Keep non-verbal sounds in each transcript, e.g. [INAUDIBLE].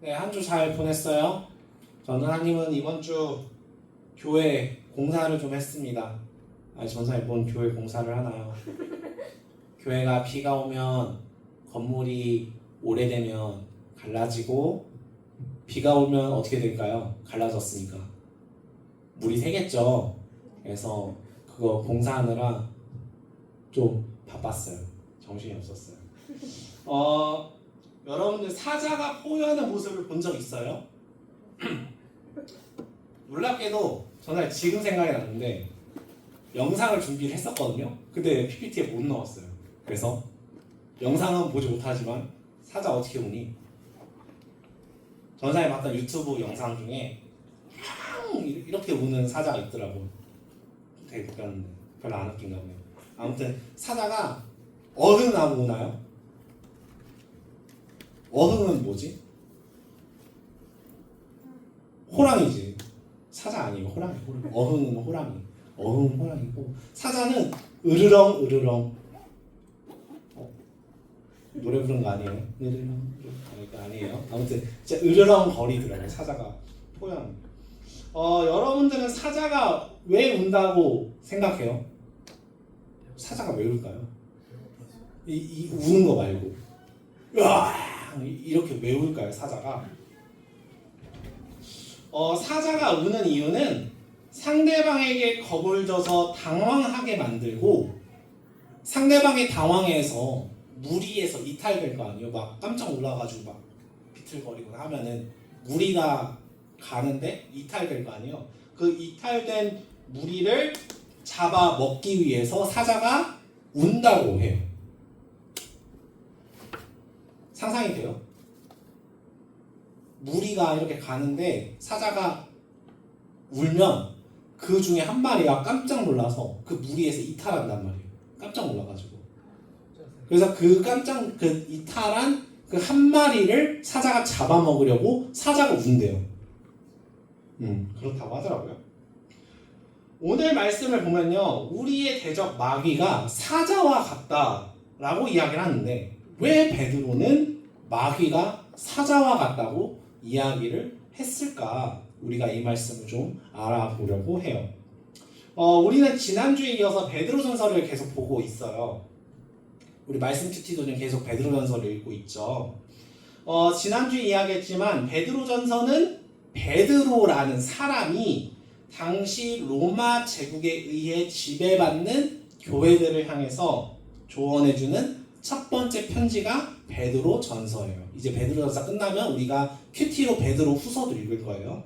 네, 한 주 잘 보냈어요. 저는 하나님은 이번 주 교회 공사를 좀 했습니다. 아, 전사에 뭔 교회 공사를 하나요? [LAUGHS] 교회가 비가 오면 건물이 오래되면 갈라지고 비가 오면 어떻게 될까요? 갈라졌으니까 물이 새겠죠. 그래서 그거 공사하느라 좀 바빴어요. 정신이 없었어요. [LAUGHS] 어, 여러분들 사자가 포효하는 모습을 본 적 있어요? [CLEARS THROAT] 놀랍게도 저는 지금 생각이 났는데 영상을 준비를 했었거든요. 근데 PPT에 못 넣었어요. 그래서 영상은 보지 못하지만 사자 어떻게 보니 전사에 봤던 유튜브 영상 중에 향 이렇게 우는 사자가 있더라고. 되게 웃겼는데 별로 안 웃긴가 보네요. 아무튼 사자가 어흥하고 우나요? 어흥은 뭐지? 호랑이지. 사자 아니고 호랑이. 어흥은 호랑이. 어흥은 호랑이고 사자는 으르렁 으르렁. 어? 노래 부르는 거 아니에요? 으르렁 으르렁 아니에요. 아무튼 진짜 으르렁 거리더라고요. 사자가 포양. 어 여러분들은 사자가 왜 운다고 생각해요? 사자가 왜 울까요? 이, 이 우는 거 말고 으아 이렇게 왜 울까요 사자가? 어 사자가 우는 이유는 상대방에게 겁을 줘서 당황하게 만들고 상대방이 당황해서 무리해서 이탈될 거 아니에요? 막 깜짝 놀라가지고 막 비틀거리고 하면은 무리가 가는데 이탈될 거 아니에요? 그 이탈된 무리를 잡아 먹기 위해서 사자가 운다고 해요. 상상이 돼요? 무리가 이렇게 가는데 사자가 울면 그 중에 한 마리가 깜짝 놀라서 그 무리에서 이탈한단 말이에요. 깜짝 놀라가지고. 그래서 그 깜짝 그 이탈한 그 한 마리를 사자가 잡아먹으려고 사자가 운대요. 음 그렇다고 하더라고요. 오늘 말씀을 보면요, 우리의 대적 마귀가 사자와 같다라고 이야기를 하는데 왜 베드로는 마귀가 사자와 같다고 이야기를 했을까? 우리가 이 말씀을 좀 알아보려고 해요. 어, 우리는 지난주에 이어서 베드로 전서를 계속 보고 있어요. 우리 말씀 큐티도 좀 계속 베드로 전서를 읽고 있죠. 어, 지난주에 이야기했지만 베드로 전서는 베드로라는 사람이 당시 로마 제국에 의해 지배받는 교회들을 향해서 조언해주는 첫 번째 편지가 베드로 전서예요. 이제 베드로 전서 끝나면 우리가 큐티로 베드로 후서도 읽을 거예요.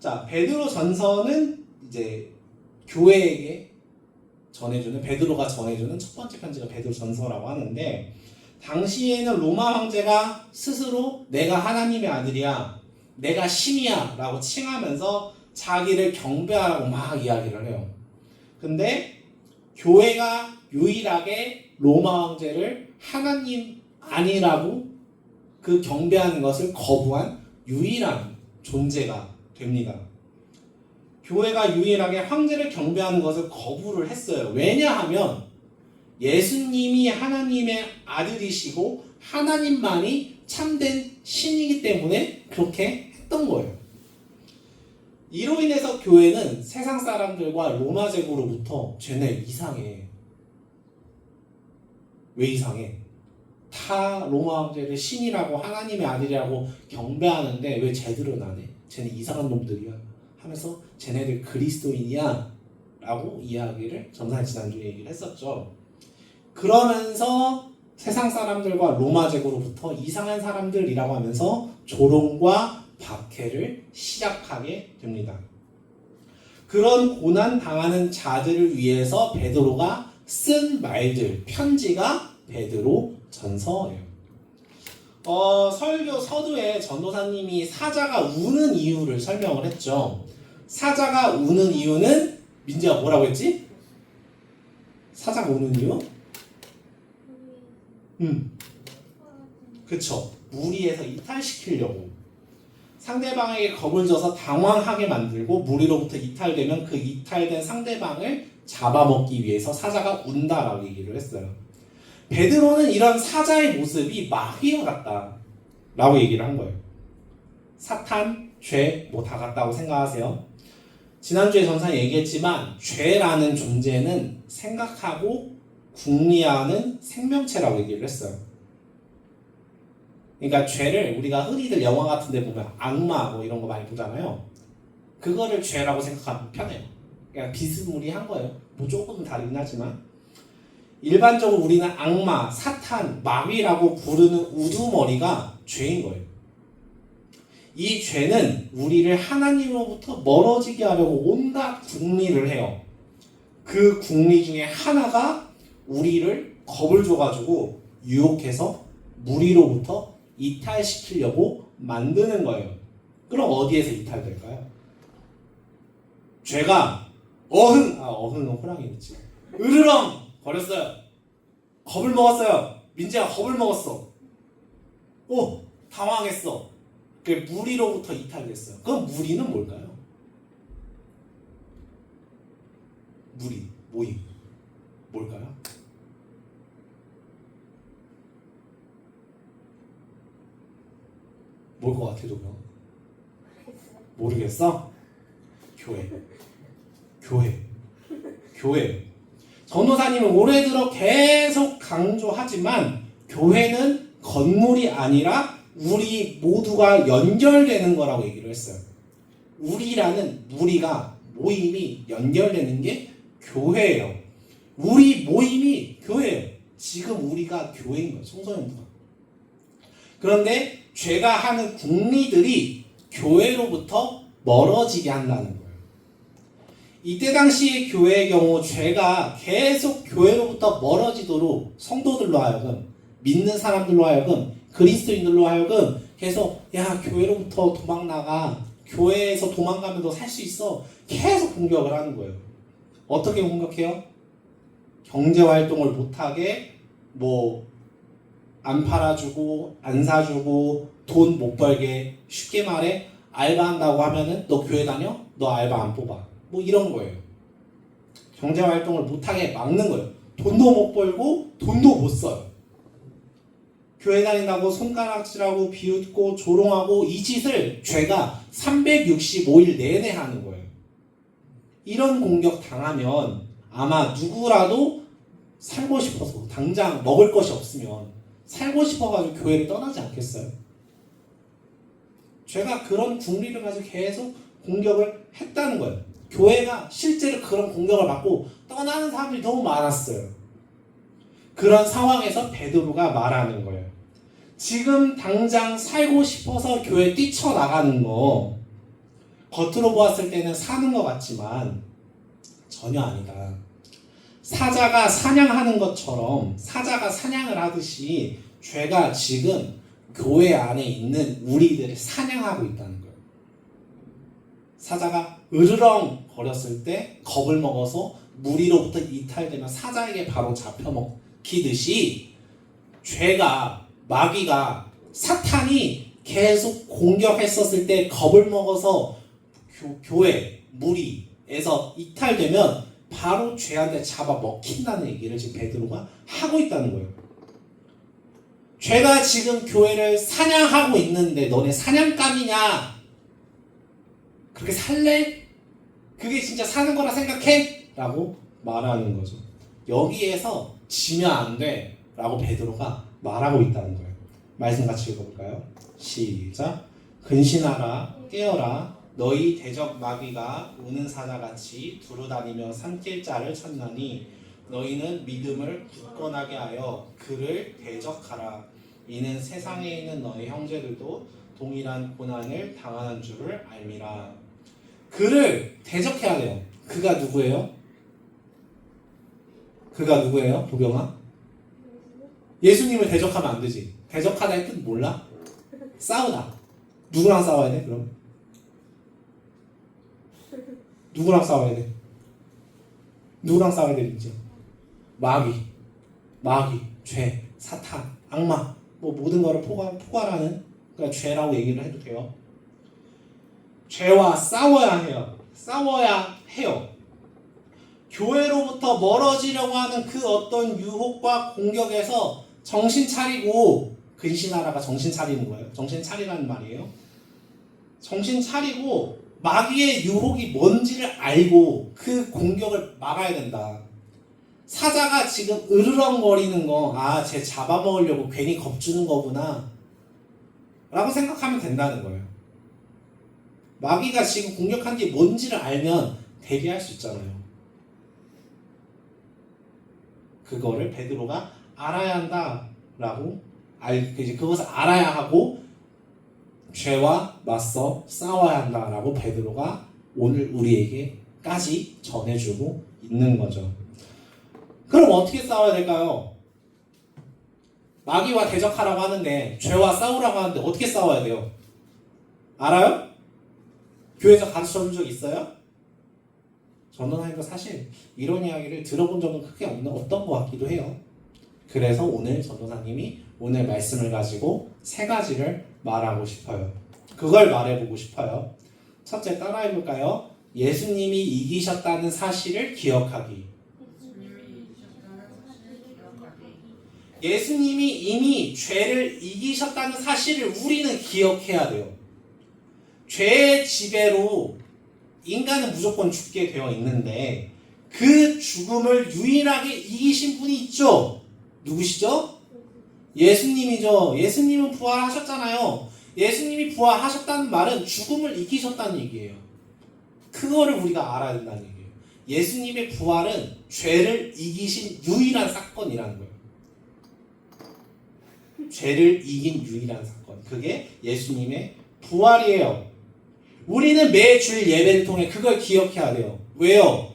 자, 베드로 전서는 이제 교회에게 전해주는 베드로가 전해주는 첫 번째 편지가 베드로 전서라고 하는데 당시에는 로마 황제가 스스로 내가 하나님의 아들이야, 내가 신이야라고 칭하면서 자기를 경배하라고 막 이야기를 해요. 근데 교회가 유일하게 로마 황제를 하나님 아니라고 그 경배하는 것을 거부한 유일한 존재가 됩니다. 교회가 유일하게 황제를 경배하는 것을 거부를 했어요. 왜냐하면 예수님이 하나님의 아들이시고 하나님만이 참된 신이기 때문에 그렇게 했던 거예요. 이로 인해서 교회는 세상 사람들과 로마 제국으로부터 쟤네 이상해. 왜 이상해? 다 로마 황제를 신이라고 하나님의 아들이라고 경배하는데 왜 쟤들은 안 해? 쟤네 이상한 놈들이야. 하면서 쟤네들 그리스도인이야. 라고 이야기를 전사 지난주에 얘기를 했었죠. 그러면서 세상 사람들과 로마 제국으로부터 이상한 사람들이라고 하면서 조롱과 박해를 시작하게 됩니다. 그런 고난 당하는 자들을 위해서 베드로가 쓴 말들 편지가 베드로 전서예요. 어, 설교 서두에 전도사님이 사자가 우는 이유를 설명을 했죠. 사자가 우는 이유는 민지가 뭐라고 했지? 사자가 우는 이유? 음, 그쵸. 무리에서 이탈시키려고. 상대방에게 겁을 줘서 당황하게 만들고 무리로부터 이탈되면 그 이탈된 상대방을 잡아먹기 위해서 사자가 운다라고 얘기를 했어요. 베드로는 이런 사자의 모습이 마귀와 같다라고 얘기를 한 거예요. 사탄, 죄, 뭐 다 같다고 생각하세요. 지난주에 전사 얘기했지만 죄라는 존재는 생각하고 궁리하는 생명체라고 얘기를 했어요. 그러니까 죄를 우리가 흔히들 영화 같은 데 보면 악마 뭐 이런 거 많이 보잖아요. 그거를 죄라고 생각하면 편해요. 그냥 비스무리한 거예요. 뭐 조금은 다르긴 하지만 일반적으로 우리는 악마, 사탄, 마귀라고 부르는 우두머리가 죄인 거예요. 이 죄는 우리를 하나님으로부터 멀어지게 하려고 온갖 궁리를 해요. 그 궁리 중에 하나가 우리를 겁을 줘가지고 유혹해서 무리로부터 이탈시키려고 만드는 거예요. 그럼 어디에서 이탈될까요? 죄가 어흥, 아 어흥은 호랑이겠지. 으르렁 거렸어요. 겁을 먹었어요. 민재가 겁을 먹었어. 오 당황했어. 그 무리로부터 이탈됐어요. 그럼 무리는 뭘까요? 무리 모임 뭘까요? 뭘 것 같아 도명? 모르겠어? 교회 교회 교회 전도사님은 올해 들어 계속 강조하지만 교회는 건물이 아니라 우리 모두가 연결되는 거라고 얘기를 했어요. 우리라는 무리가 모임이 연결되는 게 교회예요. 우리 모임이 교회예요. 지금 우리가 교회인 거예요. 청소년부가. 그런데 죄가 하는 국리들이 교회로부터 멀어지게 한다는 거예요. 이때 당시의 교회의 경우 죄가 계속 교회로부터 멀어지도록 성도들로 하여금 믿는 사람들로 하여금 그리스도인들로 하여금 계속 야 교회로부터 도망 나가 교회에서 도망가면 너 살 수 있어 계속 공격을 하는 거예요. 어떻게 공격해요? 경제 활동을 못하게 뭐 안 팔아주고 안 사주고 돈 못 벌게 쉽게 말해 알바한다고 하면은 너 교회 다녀? 너 알바 안 뽑아 뭐 이런 거예요. 경제 활동을 못하게 막는 거예요. 돈도 못 벌고 돈도 못 써요. 교회 다닌다고 손가락질하고 비웃고 조롱하고 이 짓을 죄가 365일 내내 하는 거예요. 이런 공격 당하면 아마 누구라도 살고 싶어서 당장 먹을 것이 없으면 살고 싶어가지고 교회를 떠나지 않겠어요? 죄가 그런 궁리를 가지고 계속 공격을 했다는 거예요. 교회가 실제로 그런 공격을 받고 떠나는 사람들이 너무 많았어요. 그런 상황에서 베드로가 말하는 거예요. 지금 당장 살고 싶어서 교회 뛰쳐나가는 거 겉으로 보았을 때는 사는 것 같지만 전혀 아니다. 사자가 사냥하는 것처럼 사자가 사냥을 하듯이 죄가 지금 교회 안에 있는 우리들을 사냥하고 있다는 거예요. 사자가 으르렁 거렸을 때 겁을 먹어서 무리로부터 이탈되면 사자에게 바로 잡혀 먹히듯이 죄가 마귀가 사탄이 계속 공격했었을 때 겁을 먹어서 교, 교회 무리에서 이탈되면 바로 죄한테 잡아 먹힌다는 얘기를 지금 베드로가 하고 있다는 거예요. 죄가 지금 교회를 사냥하고 있는데 너네 사냥감이냐? 그렇게 살래? 그게 진짜 사는 거라 생각해? 라고 말하는 거죠. 여기에서 지면 안 돼. 라고 베드로가 말하고 있다는 거예요. 말씀 같이 읽어볼까요? 시작. 근신하라, 깨어라. 너희 대적 마귀가 우는 사자같이 두루다니며 산길 자를 찾나니 너희는 믿음을 굳건하게 하여 그를 대적하라. 이는 세상에 있는 너희 형제들도 동일한 고난을 당하는 줄을 알미라. 그를 대적해야 돼요. 그가 누구예요? 그가 누구예요? 도경아? 예수님을 대적하면 안 되지. 대적하다의 뜻 몰라? 싸우다. 누구랑 싸워야 돼? 그럼? 누구랑 싸워야 돼? 누구랑 싸워야 되는지? 마귀, 마귀, 죄, 사탄, 악마, 뭐 모든 거를 포괄, 포괄하는 그러니까 죄라고 얘기를 해도 돼요. 죄와 싸워야 해요. 싸워야 해요. 교회로부터 멀어지려고 하는 그 어떤 유혹과 공격에서 정신 차리고 근신하라가 정신 차리는 거예요. 정신 차리라는 말이에요. 정신 차리고 마귀의 유혹이 뭔지를 알고 그 공격을 막아야 된다. 사자가 지금 으르렁거리는 거, 아, 쟤 잡아먹으려고 괜히 겁주는 거구나. 라고 생각하면 된다는 거예요. 마귀가 지금 공격한 게 뭔지를 알면 대비할 수 있잖아요. 그거를 베드로가 알아야 한다라고 알 이제 그것을 알아야 하고 죄와 맞서 싸워야 한다라고 베드로가 오늘 우리에게까지 전해주고 있는 거죠. 그럼 어떻게 싸워야 될까요? 마귀와 대적하라고 하는데 죄와 싸우라고 하는데 어떻게 싸워야 돼요? 알아요? 교회에서 가르쳐 준 적 있어요? 전도사님도 사실 이런 이야기를 들어본 적은 크게 없는 어떤 것 같기도 해요. 그래서 오늘 전도사님이 오늘 말씀을 가지고 세 가지를 말하고 싶어요. 그걸 말해보고 싶어요. 첫째 따라해볼까요? 예수님이 이기셨다는 사실을 기억하기. 예수님이 이미 죄를 이기셨다는 사실을 우리는 기억해야 돼요. 죄의 지배로 인간은 무조건 죽게 되어 있는데 그 죽음을 유일하게 이기신 분이 있죠. 누구시죠? 예수님이죠. 예수님은 부활하셨잖아요. 예수님이 부활하셨다는 말은 죽음을 이기셨다는 얘기예요. 그거를 우리가 알아야 된다는 얘기예요. 예수님의 부활은 죄를 이기신 유일한 사건이라는 거예요. 죄를 이긴 유일한 사건. 그게 예수님의 부활이에요. 우리는 매 주일 예배를 통해 그걸 기억해야 돼요. 왜요?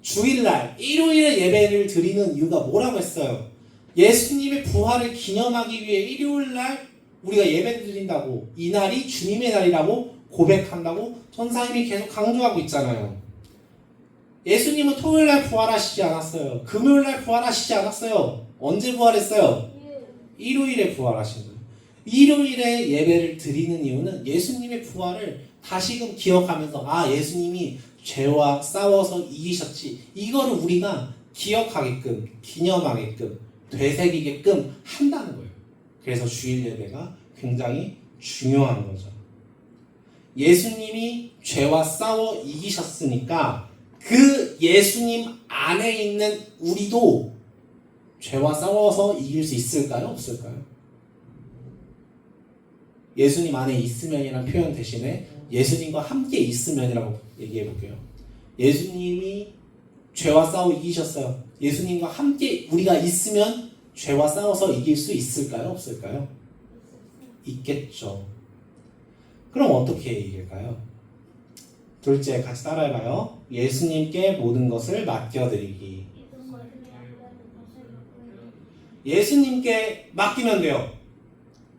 주일날, 일요일에 예배를 드리는 이유가 뭐라고 했어요? 예수님의 부활을 기념하기 위해 일요일날 우리가 예배를 드린다고 이날이 주님의 날이라고 고백한다고 전사님이 계속 강조하고 있잖아요. 예수님은 토요일날 부활하시지 않았어요. 금요일날 부활하시지 않았어요. 언제 부활했어요? 일요일에 부활하신 거예요. 일요일에 예배를 드리는 이유는 예수님의 부활을 다시금 기억하면서 아 예수님이 죄와 싸워서 이기셨지 이거를 우리가 기억하게끔 기념하게끔 되새기게끔 한다는 거예요. 그래서 주일 예배가 굉장히 중요한 거죠. 예수님이 죄와 싸워 이기셨으니까 그 예수님 안에 있는 우리도 죄와 싸워서 이길 수 있을까요? 없을까요? 예수님 안에 있으면이라는 표현 대신에 예수님과 함께 있으면이라고 얘기해 볼게요. 예수님이 죄와 싸워 이기셨어요. 예수님과 함께 우리가 있으면 죄와 싸워서 이길 수 있을까요? 없을까요? 있겠죠. 그럼 어떻게 이길까요? 둘째 같이 따라해봐요. 예수님께 모든 것을 맡겨드리기. 예수님께 맡기면 돼요.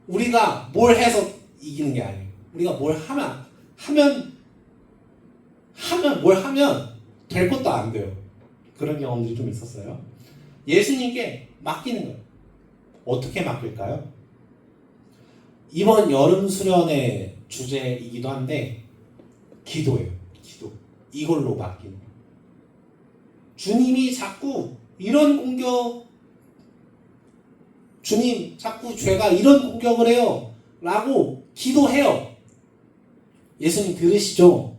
우리가 뭘 해서 이기는 게 아니에요. 우리가 뭘 하면 하면 하면 뭘 하면 될 것도 안 돼요. 그런 경험들이 좀 있었어요. 예수님께 맡기는 거예요. 어떻게 맡길까요? 이번 여름 수련의 주제이기도 한데 기도예요. 기도. 이걸로 맡기는 거예요. 주님이 자꾸 이런 공격 주님 자꾸 죄가 이런 공격을 해요. 라고 기도해요. 예수님 들으시죠?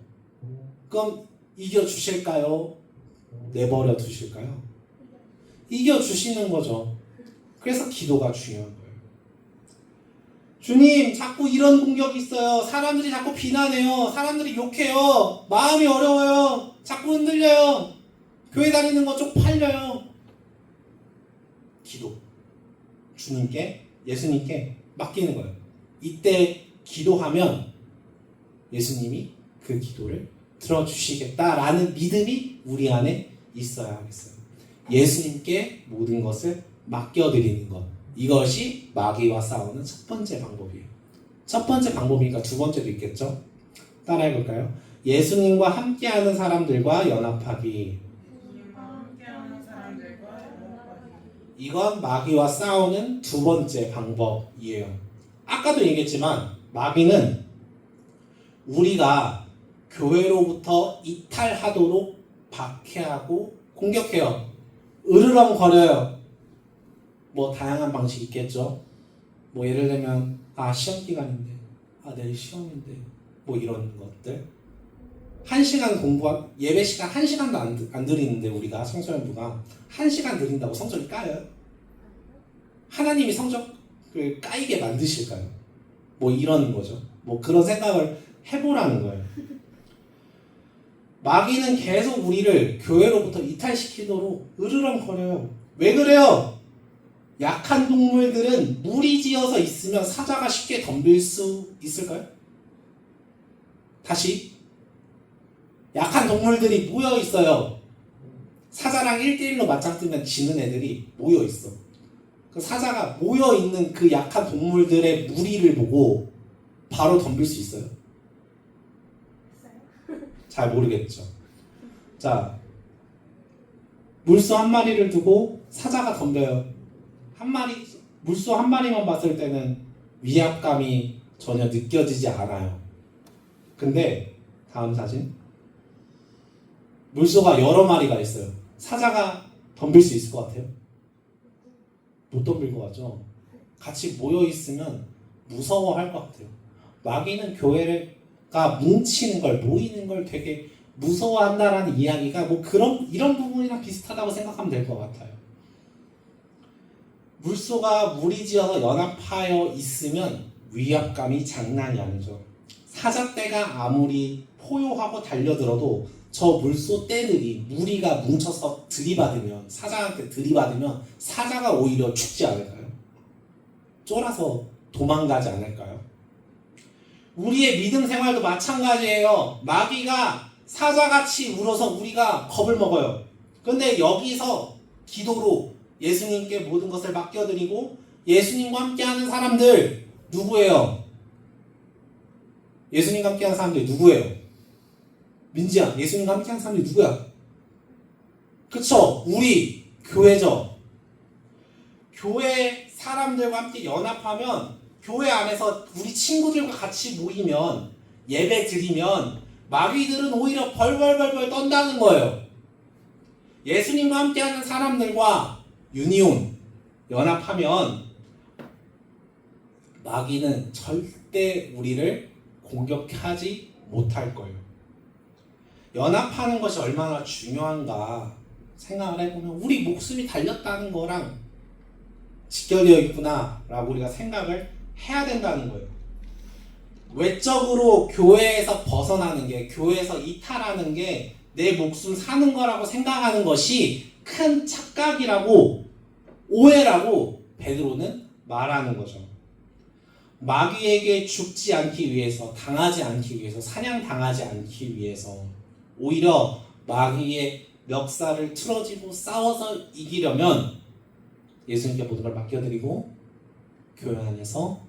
그럼 이겨 주실까요? 내버려 두실까요? 이겨 주시는 거죠. 그래서 기도가 중요한 거예요. 주님, 자꾸 이런 공격이 있어요. 사람들이 자꾸 비난해요. 사람들이 욕해요. 마음이 어려워요. 자꾸 흔들려요. 교회 다니는 거 쪽팔려요. 기도. 주님께, 예수님께 맡기는 거예요. 이때 기도하면 예수님이 그 기도를 들어주시겠다라는 믿음이 우리 안에 있어야 하겠어요. 예수님께 모든 것을 맡겨드리는 것. 이것이 마귀와 싸우는 첫 번째 방법이에요. 첫 번째 방법이니까 두 번째도 있겠죠? 따라해 볼까요? 예수님과 함께하는 사람들과 연합하기. 이건 마귀와 싸우는 두 번째 방법이에요. 아까도 얘기했지만 마귀는 우리가 교회로부터 이탈하도록 박해하고 공격해요. 으르렁거려요. 뭐 다양한 방식이 있겠죠. 뭐 예를 들면 아 시험 기간인데 아 내일 시험인데 뭐 이런 것들 한 시간 공부 예배 시간 한 시간도 안, 드- 안 드리는데 우리가 청소년부가 한 시간 드린다고 성적이 까요? 하나님이 성적을 까이게 만드실까요? 뭐 이런 거죠. 뭐 그런 생각을 해보라는 거예요. 마귀는 계속 우리를 교회로부터 이탈시키도록 으르렁거려요. 왜 그래요? 약한 동물들은 무리 지어서 있으면 사자가 쉽게 덤빌 수 있을까요? 다시 약한 동물들이 모여 있어요. 사자랑 1대1로 맞짱 뜨면 지는 애들이 모여 있어. 그 사자가 모여 있는 그 약한 동물들의 무리를 보고 바로 덤빌 수 있어요? 잘 모르겠죠. 자, 물소 한 마리를 두고 사자가 덤벼요. 한 마리, 물소 한 마리만 봤을 때는 위압감이 전혀 느껴지지 않아요. 근데 다음 사진. 물소가 여러 마리가 있어요. 사자가 덤빌 수 있을 것 같아요? 못 덤빌 것 같죠? 같이 모여 있으면 무서워할 것 같아요. 마귀는 교회 가 뭉치는 걸 모이는 걸 되게 무서워한다라는 이야기가 뭐 그런 이런 부분이랑 비슷하다고 생각하면 될 것 같아요. 물소가 무리지어서 연합하여 있으면 위압감이 장난이 아니죠. 사자떼가 아무리 포효하고 달려들어도 저 물소 떼들이 무리가 뭉쳐서 들이받으면 사자한테 들이받으면 사자가 오히려 죽지 않을까요? 쫄아서 도망가지 않을까요? 우리의 믿음 생활도 마찬가지예요. 마귀가 사자같이 울어서 우리가 겁을 먹어요. 근데 여기서 기도로 예수님께 모든 것을 맡겨드리고 예수님과 함께하는 사람들 누구예요? 예수님과 함께하는 사람들 누구예요? 민지야, 예수님과 함께하는 사람들이 누구야? 그쵸? 우리 교회죠. 교회 사람들과 함께 연합하면 교회 안에서 우리 친구들과 같이 모이면 예배 드리면 마귀들은 오히려 벌벌벌벌 떤다는 거예요. 예수님과 함께하는 사람들과 유니온 연합하면 마귀는 절대 우리를 공격하지 못할 거예요. 연합하는 것이 얼마나 중요한가 생각을 해보면 우리 목숨이 달렸다는 거랑 직결되어 있구나라고 우리가 생각을 해야 된다는 거예요. 외적으로 교회에서 벗어나는 게 교회에서 이탈하는 게 내 목숨 사는 거라고 생각하는 것이 큰 착각이라고 오해라고 베드로는 말하는 거죠. 마귀에게 죽지 않기 위해서 당하지 않기 위해서 사냥 당하지 않기 위해서 오히려 마귀의 멱살을 틀어지고 싸워서 이기려면 예수님께 모든 걸 맡겨드리고 교회 안에서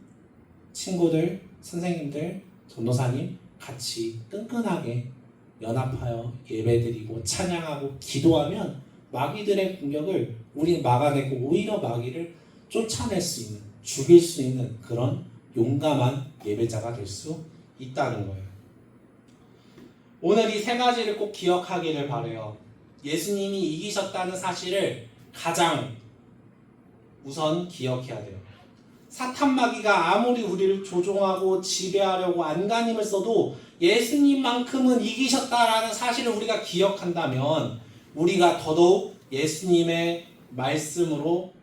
친구들, 선생님들, 전도사님 같이 끈끈하게 연합하여 예배드리고 찬양하고 기도하면 마귀들의 공격을 우리는 막아내고 오히려 마귀를 쫓아낼 수 있는 죽일 수 있는 그런 용감한 예배자가 될 수 있다는 거예요. 오늘 이 세 가지를 꼭 기억하기를 바래요. 예수님이 이기셨다는 사실을 가장 우선 기억해야 돼요. 사탄 마귀가 아무리 우리를 조종하고 지배하려고 안간힘을 써도 예수님만큼은 이기셨다라는 사실을 우리가 기억한다면 우리가 더더욱 예수님의 말씀으로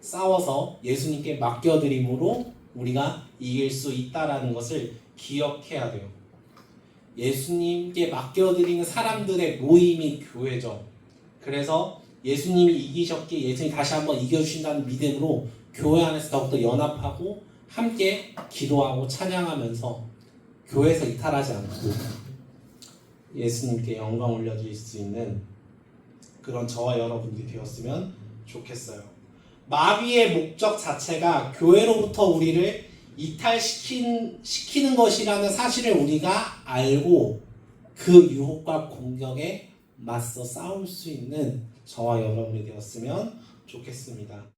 싸워서 예수님께 맡겨드림으로 우리가 이길 수 있다라는 것을 기억해야 돼요. 예수님께 맡겨드리는 사람들의 모임이 교회죠. 그래서 예수님이 이기셨기에 예수님이 다시 한번 이겨주신다는 믿음으로 교회 안에서 더욱더 연합하고 함께 기도하고 찬양하면서 교회에서 이탈하지 않고 예수님께 영광 올려드릴 수 있는 그런 저와 여러분들이 되었으면 좋겠어요. 마귀의 목적 자체가 교회로부터 우리를 이탈시킨, 시키는 것이라는 사실을 우리가 알고 그 유혹과 공격에 맞서 싸울 수 있는 저와 여러분이 되었으면 좋겠습니다.